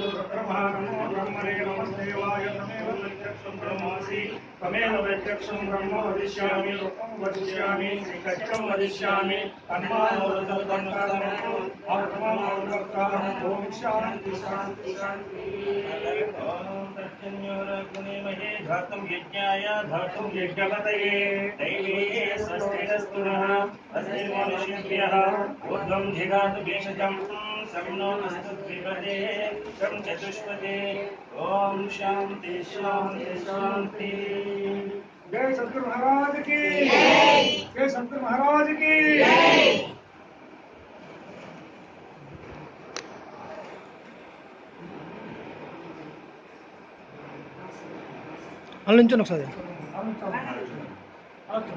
ब्रह्मा नमो ब्रह्मणे नमस्तेवाय तमेव प्रत्यक्षं ब्रह्मासि तमेव प्रत्यक्षं ब्रह्म वदिष्यामि रूपं वदिष्यामि सत्यं वदिष्यामि तन्मानोदन्तकर्मो आत्मम् शान्ति शान्ति धातुं यज्ञाय धातुं यज्ञपतये दैवे स्वस्तिरस्तु नः मनुष्येभ्यः ऊर्ध्वं जिगातु भेषजम् शं नोमस्तुद्विपदे शं चतुष्पदे ओम शांति शांति शांति जय सतगुरु महाराज की। जय सतगुरु महाराज की। అల్లించు ఒకసారి అల్లించు అల్లించు